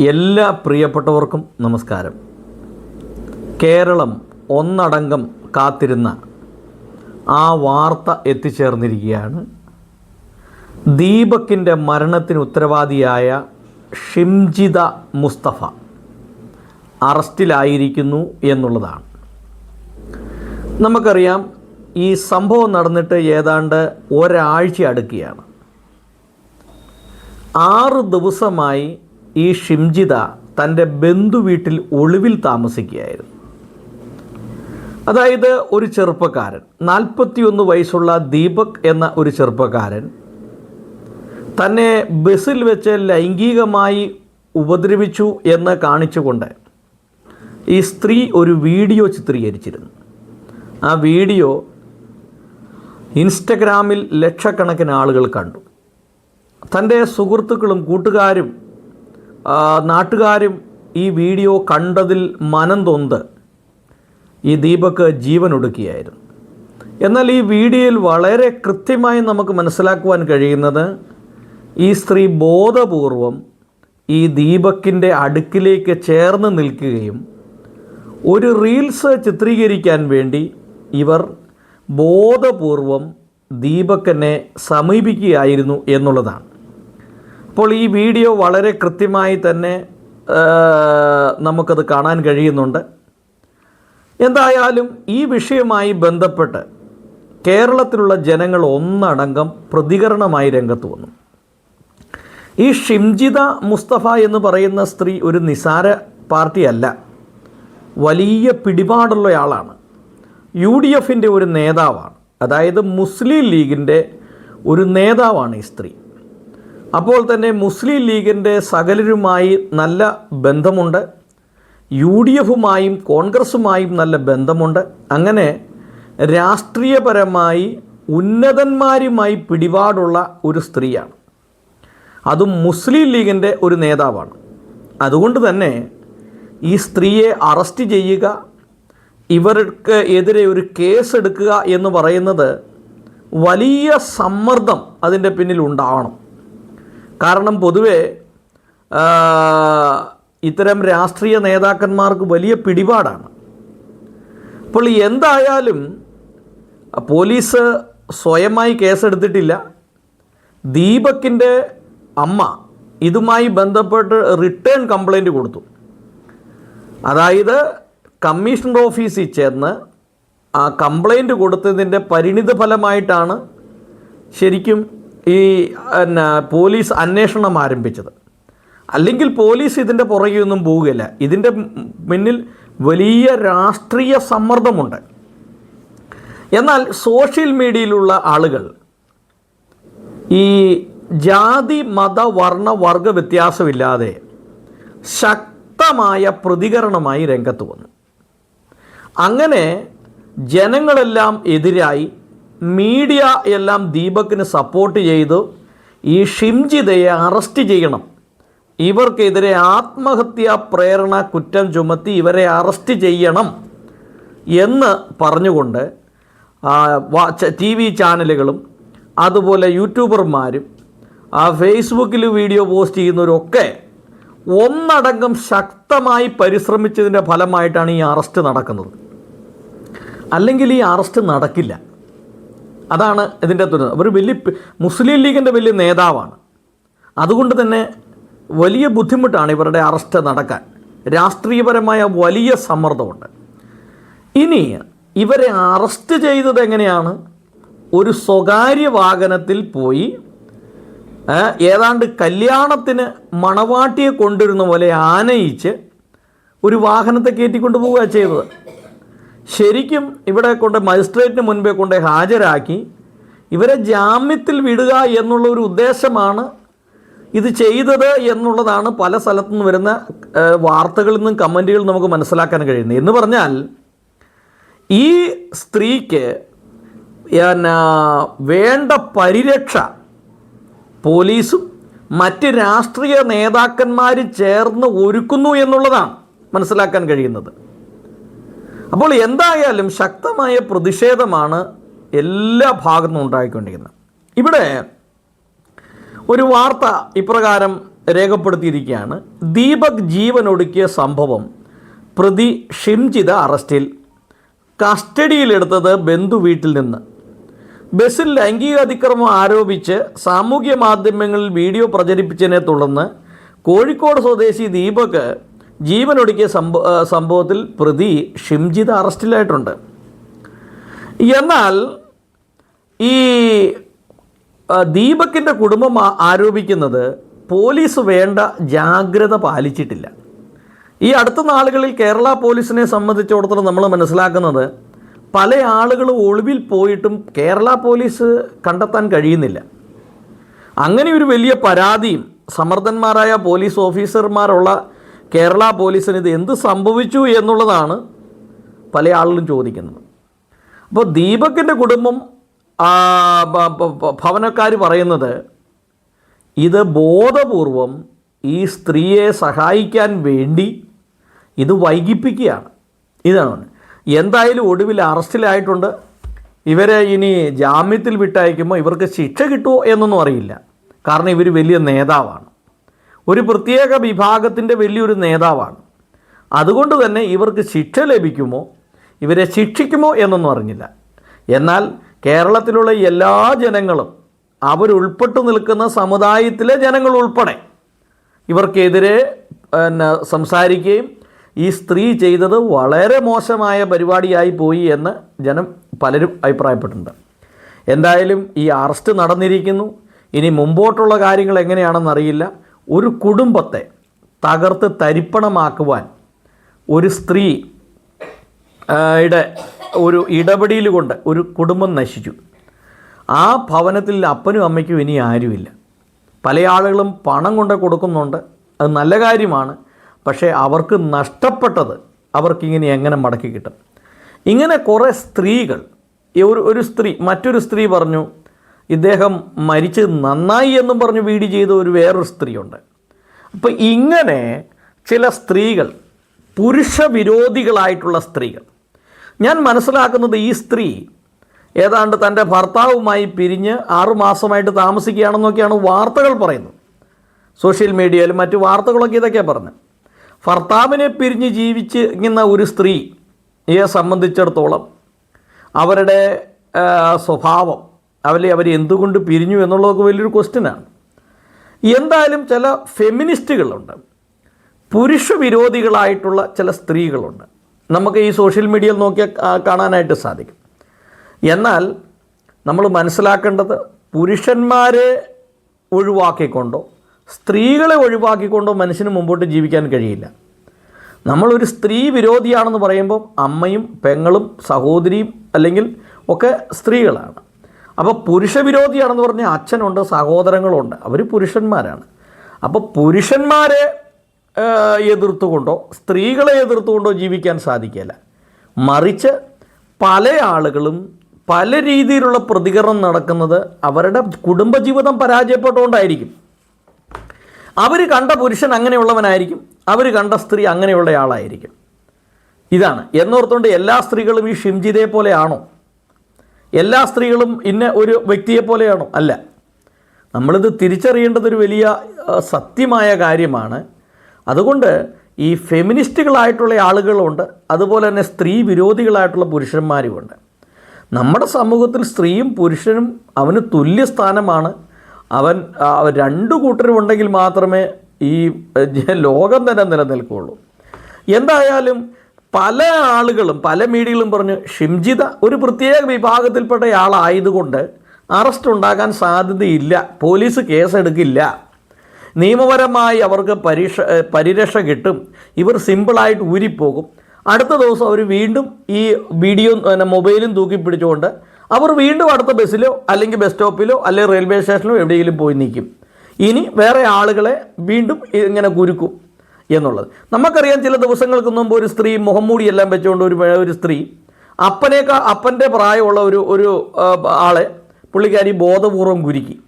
എല്ലാ പ്രിയപ്പെട്ടവർക്കും നമസ്കാരം. കേരളം ഒന്നടങ്കം കാത്തിരുന്ന ആ വാർത്ത എത്തിച്ചേർന്നിരിക്കുകയാണ്. ദീപക്കിന്റെ മരണത്തിന് ഉത്തരവാദിയായ ഷിംജിത മുസ്തഫ അറസ്റ്റിലായിരിക്കുന്നു എന്നുള്ളതാണ്. നമുക്കറിയാം ഈ സംഭവം നടന്നിട്ട് ഏതാണ്ട് ഒരാഴ്ച അടുക്കുകയാണ് ആറ് ദിവസമായി ഈ ഷിംജിത തന്റെ ബന്ധു വീട്ടിൽ ഒളിവിൽ താമസിക്കുകയായിരുന്നു. അതായത് ഒരു ചെറുപ്പക്കാരൻ നാൽപ്പത്തിയൊന്ന് വയസ്സുള്ള ദീപക് എന്ന ഒരു ചെറുപ്പക്കാരൻ തന്നെ ബസ്സിൽ വെച്ച് ലൈംഗികമായി ഉപദ്രവിച്ചു എന്ന് കാണിച്ചുകൊണ്ട് ഈ സ്ത്രീ ഒരു വീഡിയോ ചിത്രീകരിച്ചിരുന്നു. ആ വീഡിയോ ഇൻസ്റ്റഗ്രാമിൽ ലക്ഷക്കണക്കിന് ആളുകൾ കണ്ടു. തന്റെ സുഹൃത്തുക്കളും കൂട്ടുകാരും നാട്ടുകാരും ഈ വീഡിയോ കണ്ടതിൽ മനം തൊന്ത് ഈ ദീപക് ജീവൻ ഒടുക്കിയായിരുന്നു. എന്നാൽ ഈ വീഡിയോയിൽ വളരെ കൃത്യമായി നമുക്ക് മനസ്സിലാക്കുവാൻ കഴിയുന്നത് ഈ സ്ത്രീ ബോധപൂർവം ഈ ദീപക്കിന്റെ അടുക്കിലേക്ക് ചേർന്ന് നിൽക്കുകയും ഒരു റീൽസ് ചിത്രീകരിക്കാൻ വേണ്ടി ഇവർ ബോധപൂർവം ദീപക്കനെ സമീപിക്കുകയായിരുന്നു എന്നുള്ളതാണ്. അപ്പോൾ ഈ വീഡിയോ വളരെ കൃത്യമായി തന്നെ നമുക്കത് കാണാൻ കഴിയുന്നുണ്ട്. എന്തായാലും ഈ വിഷയവുമായി ബന്ധപ്പെട്ട് കേരളത്തിലുള്ള ജനങ്ങൾ ഒന്നടങ്കം പ്രതികരണമായി രംഗത്ത് വന്നു. ഈ ഷിംജിത മുസ്തഫ എന്ന് പറയുന്ന സ്ത്രീ ഒരു നിസാര പാർട്ടിയല്ല. വലിയ പിടിപാടുള്ള ആളാണ് യു ഡി എഫിന്റെ ഒരു നേതാവാണ്. അതായത് മുസ്ലിം ലീഗിന്റെ ഒരു നേതാവാണ് ഈ സ്ത്രീ. അപ്പോൾ തന്നെ മുസ്ലിം ലീഗിന്റെ സകലരുമായി നല്ല ബന്ധമുണ്ട്. യു ഡി എഫുമായും കോൺഗ്രസുമായും നല്ല ബന്ധമുണ്ട്. അങ്ങനെ രാഷ്ട്രീയപരമായി ഉന്നതന്മാരുമായി പിടിപാടുള്ള ഒരു സ്ത്രീയാണ്. അതും മുസ്ലിം ലീഗിന്റെ ഒരു നേതാവാണ്. അതുകൊണ്ട് തന്നെ ഈ സ്ത്രീയെ അറസ്റ്റ് ചെയ്യുക ഇവർക്ക് എതിരെ ഒരു കേസ് എടുക്കുക എന്ന് പറയുന്നത് വലിയ സമ്മർദ്ദം അതിന്റെ പിന്നിൽ ഉണ്ടാവണം. കാരണം പൊതുവേ ഇത്തരം രാഷ്ട്രീയ നേതാക്കന്മാർക്ക് വലിയ പിടിപാടാണ്. അപ്പോൾ എന്തായാലും പോലീസ് സ്വയമായി കേസെടുത്തിട്ടില്ല. ദീപക്കിന്റെ അമ്മ ഇതുമായി ബന്ധപ്പെട്ട് റിട്ടേൺ കംപ്ലൈന്റ് കൊടുത്തു. അതായത് കമ്മീഷണർ ഓഫീസിൽ ചെന്ന് ആ കംപ്ലൈന്റ് കൊടുത്തതിന്റെ പരിണിത ഫലമായിട്ടാണ് ശരിക്കും ഈ എന്നാ പോലീസ് അന്വേഷണം ആരംഭിച്ചത്. അല്ലെങ്കിൽ പോലീസ് ഇതിന്റെ പുറകെ ഒന്നും പോവുകയില്ല. ഇതിന്റെ മുന്നിൽ വലിയ രാഷ്ട്രീയ സമ്മർദ്ദമുണ്ട്. എന്നാൽ സോഷ്യൽ മീഡിയയിലുള്ള ആളുകൾ ഈ ജാതി മത വർണ വർഗ വ്യത്യാസമില്ലാതെ ശക്തമായ പ്രതികരണമായി രംഗത്ത് വന്നു. അങ്ങനെ ജനങ്ങളെല്ലാം എതിരായി മീഡിയ എല്ലാം ദീപക്കിന് സപ്പോർട്ട് ചെയ്ത്. ഈ ഷിംജിതയെ അറസ്റ്റ് ചെയ്യണം. ഇവർക്കെതിരെ ആത്മഹത്യാ പ്രേരണ കുറ്റം ചുമത്തി ഇവരെ അറസ്റ്റ് ചെയ്യണം എന്ന് പറഞ്ഞുകൊണ്ട് ടി വി ചാനലുകളും അതുപോലെ യൂട്യൂബർമാരും ആ ഫേസ്ബുക്കിൽ വീഡിയോ പോസ്റ്റ് ചെയ്യുന്നവരൊക്കെ ഒന്നടങ്കം ശക്തമായി പരിശ്രമിച്ചതിന്റെ ഫലമായിട്ടാണ് ഈ അറസ്റ്റ് നടക്കുന്നത്. അല്ലെങ്കിൽ ഈ അറസ്റ്റ് നടക്കില്ല. അതാണ് ഇതിന്റെ തുറന്ന് ഒരു വലിയ മുസ്ലിം ലീഗിന്റെ വലിയ നേതാവാണ്. അതുകൊണ്ട് തന്നെ വലിയ ബുദ്ധിമുട്ടാണ് ഇവരുടെ അറസ്റ്റ് നടക്കാൻ. രാഷ്ട്രീയപരമായ വലിയ സമ്മർദ്ദമുണ്ട്. ഇനി ഇവരെ അറസ്റ്റ് ചെയ്തത് എങ്ങനെയാണ്? ഒരു സ്വകാര്യ വാഹനത്തിൽ പോയി ഏതാണ്ട് കല്യാണത്തിന് മണവാട്ടിയെ കൊണ്ടിരുന്ന പോലെ ആനയിച്ച് ഒരു വാഹനത്തെ കയറ്റിക്കൊണ്ട് പോവുക ചെയ്തത്. ശരിക്കും ഇവിടെ കൊണ്ട് മജിസ്ട്രേറ്റിന് മുൻപേ കൊണ്ട് ഹാജരാക്കി ഇവരെ ജാമ്യത്തിൽ വിടുക എന്നുള്ള ഒരു ഉദ്ദേശമാണ് ഇത് ചെയ്തത് എന്നുള്ളതാണ് പല സ്ഥലത്തു നിന്ന് വരുന്ന വാർത്തകളിൽ നിന്നും കമന്റുകളിൽ നമുക്ക് മനസ്സിലാക്കാൻ കഴിയുന്നത്. എന്ന് പറഞ്ഞാൽ ഈ സ്ത്രീക്ക് എന്നാ വേണ്ട പരിരക്ഷ പോലീസും മറ്റ് രാഷ്ട്രീയ നേതാക്കന്മാരും ചേർന്ന് ഒരുക്കുന്നു എന്നുള്ളതാണ് മനസ്സിലാക്കാൻ കഴിയുന്നത്. അപ്പോൾ എന്തായാലും ശക്തമായ പ്രതിഷേധമാണ് എല്ലാ ഭാഗത്തും ഉണ്ടായിക്കൊണ്ടിരിക്കുന്നത്. ഇവിടെ ഒരു വാർത്ത ഇപ്രകാരം രേഖപ്പെടുത്തിയിരിക്കുകയാണ്. ദീപക് ജീവനൊടുക്കിയ സംഭവം പ്രതി ഷിംജിത അറസ്റ്റിൽ കസ്റ്റഡിയിലെടുത്തത് ബന്ധു വീട്ടിൽ നിന്ന്. ബസ്സിൽ ലൈംഗിക അതിക്രമം ആരോപിച്ച് സാമൂഹ്യ മാധ്യമങ്ങളിൽ വീഡിയോ പ്രചരിപ്പിച്ചതിനെ തുടർന്ന് കോഴിക്കോട് സ്വദേശി ദീപക് ജീവനൊടുക്കിയ സംഭവ സംഭവത്തിൽ പ്രതി ഷിംജിത് അറസ്റ്റിലായിട്ടുണ്ട്. എന്നാൽ ഈ ദീപക്കിന്റെ കുടുംബം ആരോപിക്കുന്നത് പോലീസ് വേണ്ട ജാഗ്രത പാലിച്ചിട്ടില്ല. ഈ അടുത്ത നാളുകളിൽ കേരള പോലീസിനെ സംബന്ധിച്ചിടത്തോളം നമ്മൾ മനസ്സിലാക്കുന്നത് പല ആളുകളും ഒളിവിൽ പോയിട്ടും കേരള പോലീസ് കണ്ടെത്താൻ കഴിയുന്നില്ല. അങ്ങനെ ഒരു വലിയ പരാതിയും സമർത്ഥന്മാരായ പോലീസ് ഓഫീസർമാരുള്ള കേരള പോലീസിന് ഇത് എന്ത് സംഭവിച്ചു എന്നുള്ളതാണ് പല ആളുകളും ചോദിക്കുന്നത്. അപ്പോൾ ദീപകിന്റെ കുടുംബം ഭവനക്കാർ പറയുന്നത് ഇത് ബോധപൂർവം ഈ സ്ത്രീയെ സഹായിക്കാൻ വേണ്ടി ഇത് വൈകിപ്പിക്കുകയാണ്. ഇതാണ് എന്തായാലും ഒടുവിൽ അറസ്റ്റിലായിട്ടുണ്ട്. ഇവരെ ഇനി ജാമ്യത്തിൽ വിട്ടയക്കുമ്പോൾ ഇവർക്ക് ശിക്ഷ കിട്ടുമോ എന്നൊന്നും അറിയില്ല. കാരണം ഇവർ വലിയ നേതാവാണ്. ഒരു പ്രത്യേക വിഭാഗത്തിന്റെ വലിയൊരു നേതാവാണ്. അതുകൊണ്ട് തന്നെ ഇവർക്ക് ശിക്ഷ ലഭിക്കുമോ? ഇവരെ ശിക്ഷിക്കുമോ എന്നൊന്നും അറിഞ്ഞില്ല. എന്നാൽ കേരളത്തിലുള്ള എല്ലാ ജനങ്ങളും അവരുൾപ്പെട്ടു നിൽക്കുന്ന സമുദായത്തിലെ ജനങ്ങൾ ഉൾപ്പെടെ ഇവർക്കെതിരെ പിന്നെ സംസാരിക്കുകയും ഈ സ്ത്രീ ചെയ്തത് വളരെ മോശമായ പരിപാടിയായി പോയി എന്ന് ജനം പലരും അഭിപ്രായപ്പെട്ടിട്ടുണ്ട്. എന്തായാലും ഈ അറസ്റ്റ് നടന്നിരിക്കുന്നു. ഇനി മുമ്പോട്ടുള്ള കാര്യങ്ങൾ എങ്ങനെയാണെന്ന് അറിയില്ല ഒരു കുടുംബത്തെ തകർത്ത് തരിപ്പണമാക്കുവാൻ ഒരു സ്ത്രീ യുടെ ഒരു ഇടപെടിയിൽ കൊണ്ട് ഒരു കുടുംബം നശിച്ചു. ആ ഭവനത്തിൽ അപ്പനും അമ്മയ്ക്കും ഇനി ആരുമില്ല. പല ആളുകളും പണം കൊണ്ട് കൊടുക്കുന്നുണ്ട്. അത് നല്ല കാര്യമാണ്. പക്ഷേ അവർക്ക് നഷ്ടപ്പെട്ടത് അവർക്കിങ്ങനെ എങ്ങനെ മടക്കി കിട്ടും? ഇങ്ങനെ കുറേ സ്ത്രീകൾ ഒരു ഒരു സ്ത്രീ മറ്റൊരു സ്ത്രീ പറഞ്ഞു ഇദ്ദേഹം മരിച്ചത് നന്നായി എന്നും പറഞ്ഞ് വീഡിയോ ചെയ്ത ഒരു വേറൊരു സ്ത്രീയുണ്ട്. അപ്പോൾ ഇങ്ങനെ ചില സ്ത്രീകൾ പുരുഷ വിരോധികളായിട്ടുള്ള സ്ത്രീകൾ. ഞാൻ മനസ്സിലാക്കുന്നത് ഈ സ്ത്രീ ഏതാണ്ട് തന്റെ ഭർത്താവുമായി പിരിഞ്ഞ് ആറുമാസമായിട്ട് താമസിക്കുകയാണെന്നൊക്കെയാണ് വാർത്തകൾ പറയുന്നത്. സോഷ്യൽ മീഡിയയിലും മറ്റു വാർത്തകളൊക്കെ ഇതൊക്കെയാണ് പറഞ്ഞത് ഭർത്താവിനെ പിരിഞ്ഞ് ജീവിച്ചിരിക്കുന്ന ഒരു സ്ത്രീയെ സംബന്ധിച്ചിടത്തോളം അവരുടെ സ്വഭാവം അവരെ അവർ എന്തുകൊണ്ട് പിരിഞ്ഞു എന്നുള്ളതൊക്കെ വലിയൊരു ക്വസ്റ്റ്യനാണ് എന്തായാലും ചില ഫെമിനിസ്റ്റുകളുണ്ട് പുരുഷ വിരോധികളായിട്ടുള്ള ചില സ്ത്രീകളുണ്ട്. നമുക്ക് ഈ സോഷ്യൽ മീഡിയയിൽ നോക്കിയാൽ കാണാനായിട്ട് സാധിക്കും. എന്നാൽ നമ്മൾ മനസ്സിലാക്കേണ്ടത് പുരുഷന്മാരെ ഒഴിവാക്കിക്കൊണ്ടോ സ്ത്രീകളെ ഒഴിവാക്കിക്കൊണ്ടോ മനുഷ്യന് മുമ്പോട്ട് ജീവിക്കാൻ കഴിയില്ല. നമ്മളൊരു സ്ത്രീ വിരോധിയാണെന്ന് പറയുമ്പോൾ അമ്മയും പെങ്ങളും സഹോദരിയും അല്ലെങ്കിൽ ഒക്കെ സ്ത്രീകളാണ്. അപ്പോൾ പുരുഷ വിരോധിയാണെന്ന് പറഞ്ഞാൽ അച്ഛനുണ്ട് സഹോദരങ്ങളുണ്ട്. അവർ പുരുഷന്മാരാണ്. അപ്പോൾ പുരുഷന്മാരെ എതിർത്തുകൊണ്ടോ സ്ത്രീകളെ എതിർത്തുകൊണ്ടോ ജീവിക്കാൻ സാധിക്കില്ല മറിച്ച് പല ആളുകളും പല രീതിയിലുള്ള പ്രതികരണം നടക്കുന്നത് അവരുടെ കുടുംബജീവിതം പരാജയപ്പെട്ടുകൊണ്ടായിരിക്കും അവർ കണ്ട പുരുഷൻ അങ്ങനെയുള്ളവനായിരിക്കും അവർ കണ്ട സ്ത്രീ അങ്ങനെയുള്ള ആളായിരിക്കും. ഇതാണ്. എന്നോർത്തുകൊണ്ട് എല്ലാ സ്ത്രീകളും ഈ ഷിംജിതയെ പോലെയാണോ എല്ലാ സ്ത്രീകളും ഇന്ന ഒരു വ്യക്തിയെ പോലെയാണോ? അല്ല. നമ്മളിത് തിരിച്ചറിയേണ്ടത് ഒരു വലിയ സത്യമായ കാര്യമാണ്. അതുകൊണ്ട് ഈ ഫെമിനിസ്റ്റുകളായിട്ടുള്ള ആളുകളുണ്ട് അതുപോലെ തന്നെ സ്ത്രീ വിരോധികളായിട്ടുള്ള പുരുഷന്മാരുമുണ്ട്. നമ്മുടെ സമൂഹത്തിൽ സ്ത്രീയും പുരുഷനും അവന് തുല്യ സ്ഥാനമാണ്. അവൻ ആ, രണ്ടു കൂട്ടരും ഉണ്ടെങ്കിൽ മാത്രമേ ഈ ലോകം തന്നെ നിലനിൽക്കുകയുള്ളൂ എന്തായാലും പല ആളുകളും പല മീഡിയകളും പറഞ്ഞു ഷിംജിത ഒരു പ്രത്യേക വിഭാഗത്തിൽപ്പെട്ട ആളായതുകൊണ്ട് അറസ്റ്റ് ഉണ്ടാകാൻ സാധ്യതയില്ല പോലീസ് കേസെടുക്കില്ല. നിയമപരമായി അവർക്ക് പരീക്ഷ ഏഹ്, പരിരക്ഷ കിട്ടും ഇവർ സിമ്പിളായിട്ട് ഊരിപ്പോകും. അടുത്ത ദിവസം അവർ വീണ്ടും ഈ വീഡിയോ മൊബൈലും തൂക്കി പിടിച്ചുകൊണ്ട് അവർ വീണ്ടും അടുത്ത ബസ്സിലോ അല്ലെങ്കിൽ ബസ് സ്റ്റോപ്പിലോ അല്ലെങ്കിൽ റെയിൽവേ സ്റ്റേഷനിലോ എവിടെയെങ്കിലും പോയി നിൽക്കും. ഇനി വേറെ ആളുകളെ വീണ്ടും ഇങ്ങനെ കുരുക്കും. എന്നുള്ളത്. നമുക്കറിയാം ചില ദിവസങ്ങൾക്ക് മുമ്പ് ഒരു സ്ത്രീ മുഖംമൂടിയെല്ലാം വെച്ചുകൊണ്ട് ഒരു ഒരു സ്ത്രീ അപ്പനേക്കാൾ അപ്പന്റെ പ്രായമുള്ള ഒരു ഒരു ആളെ പുള്ളിക്കാരി ബോധപൂർവം കുരുക്കി.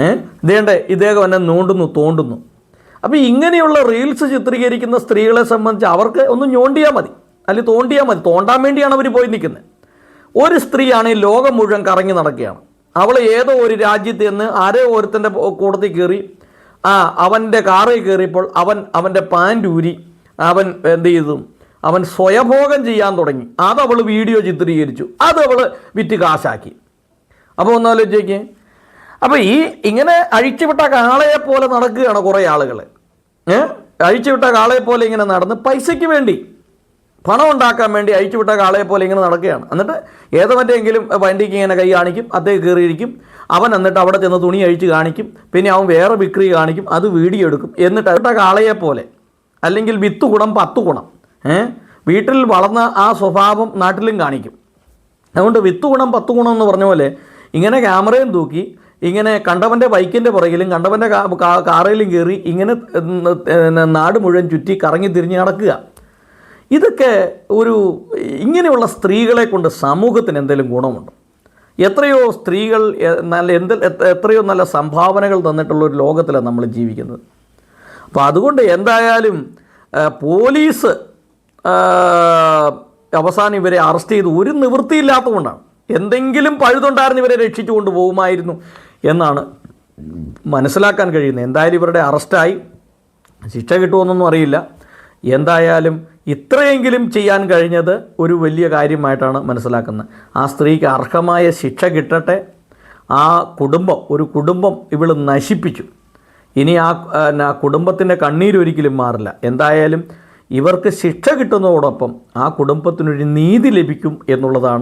ഏ? ഇതേണ്ട ഇദ്ദേഹം എന്നെ നോണ്ടുന്നു തോണ്ടുന്നു. അപ്പോൾ ഇങ്ങനെയുള്ള റീൽസ് ചിത്രീകരിക്കുന്ന സ്ത്രീകളെ സംബന്ധിച്ച് അവർക്ക് ഒന്ന് ഞോണ്ടിയാൽ മതി. അല്ലെങ്കിൽ തോണ്ടിയാൽ മതി. തോണ്ടാൻ വേണ്ടിയാണ് അവർ പോയി നിൽക്കുന്നത് ഒരു സ്ത്രീയാണ് ഈ ലോകം മുഴുവൻ കറങ്ങി നടക്കുകയാണ്. അവൾ ഏതോ ഒരു രാജ്യത്ത് നിന്ന് ആരോ ഒരുത്തന്റെ കൂടത്തിൽ കയറി ആ അവന്റെ കാറിൽ കയറിയപ്പോൾ അവൻ അവന്റെ പാന്റ് ഊരി അവൻ എന്ത് ചെയ്തു? അവൻ സ്വയഭോഗം ചെയ്യാൻ തുടങ്ങി. അത് അവൾ വീഡിയോ ചിത്രീകരിച്ചു. അത് അവൾ വിറ്റ് കാശാക്കി. അപ്പോൾ ഒന്നാലോചിക്കേ അപ്പോൾ ഈ ഇങ്ങനെ അഴിച്ചുവിട്ട കാളയെ പോലെ നടക്കുകയാണ് കുറേ ആളുകൾ ഏഹ് അഴിച്ചുവിട്ട കാളയെ പോലെ ഇങ്ങനെ നടന്ന് പൈസയ്ക്ക് വേണ്ടി പണം ഉണ്ടാക്കാൻ വേണ്ടി അഴിച്ചുവിട്ട കാളയെ പോലെ ഇങ്ങനെ നടക്കുകയാണ്. എന്നിട്ട് ഏതവന്റെയെങ്കിലും വണ്ടിക്ക് ഇങ്ങനെ കൈ കാണിക്കും അദ്ദേഹം കയറിയിരിക്കും അവൻ എന്നിട്ട് അവിടെ ചെന്ന് തുണി അഴിച്ച് കാണിക്കും. പിന്നെ അവൻ വേറെ വിക്രി കാണിക്കും അത് വീഡിയോ എടുക്കും. എന്നിട്ട് അവിട്ട കാളയെ പോലെ അല്ലെങ്കിൽ വിത്ത് ഗുണം പത്ത് ഗുണം ഏ? വീട്ടിൽ വളർന്ന ആ സ്വഭാവം നാട്ടിലും കാണിക്കും. അതുകൊണ്ട് വിത്ത് ഗുണം പത്ത് ഗുണം എന്ന് പറഞ്ഞ പോലെ ഇങ്ങനെ ക്യാമറയും തൂക്കി ഇങ്ങനെ കണ്ടവന്റെ ബൈക്കിന്റെ പുറകിലും കണ്ടവന്റെ കാറയിലും കയറി ഇങ്ങനെ നാട് മുഴുവൻ ചുറ്റി കറങ്ങി തിരിഞ്ഞ് നടക്കുക. ഇതൊക്കെ ഒരു ഇങ്ങനെയുള്ള സ്ത്രീകളെ കൊണ്ട് സമൂഹത്തിന് എന്തെങ്കിലും ഗുണമുണ്ടോ? എത്രയോ സ്ത്രീകൾ നല്ല എന്ത് എത്രയോ നല്ല സംഭാവനകൾ തന്നിട്ടുള്ള ഒരു ലോകത്തിലാണ് നമ്മൾ ജീവിക്കുന്നത്. അപ്പോൾ അതുകൊണ്ട് എന്തായാലും പോലീസ് അവസാനം ഇവരെ അറസ്റ്റ് ചെയ്ത് ഒരു നിവൃത്തിയില്ലാത്തതുകൊണ്ടാണ്. എന്തെങ്കിലും പഴുതുണ്ടായിരുന്നു ഇവരെ രക്ഷിച്ചു കൊണ്ടുപോകുമായിരുന്നു എന്നാണ് മനസ്സിലാക്കാൻ കഴിയുന്നത്. എന്തായാലും ഇവരുടെ അറസ്റ്റായി. ശിക്ഷ കിട്ടുമെന്നൊന്നും അറിയില്ല. എന്തായാലും ഇത്രയെങ്കിലും ചെയ്യാൻ കഴിഞ്ഞത് ഒരു വലിയ കാര്യമായിട്ടാണ് മനസ്സിലാക്കുന്നത്. ആ സ്ത്രീക്ക് അർഹമായ ശിക്ഷ കിട്ടട്ടെ. ആ കുടുംബം ഒരു കുടുംബം ഇവൾ നശിപ്പിച്ചു. ഇനി ആ കുടുംബത്തിന്റെ കണ്ണീരൊരിക്കലും മാറില്ല. എന്തായാലും ഇവർക്ക് ശിക്ഷ കിട്ടുന്നതോടൊപ്പം ആ കുടുംബത്തിനൊരു നീതി ലഭിക്കും എന്നുള്ളതാണ്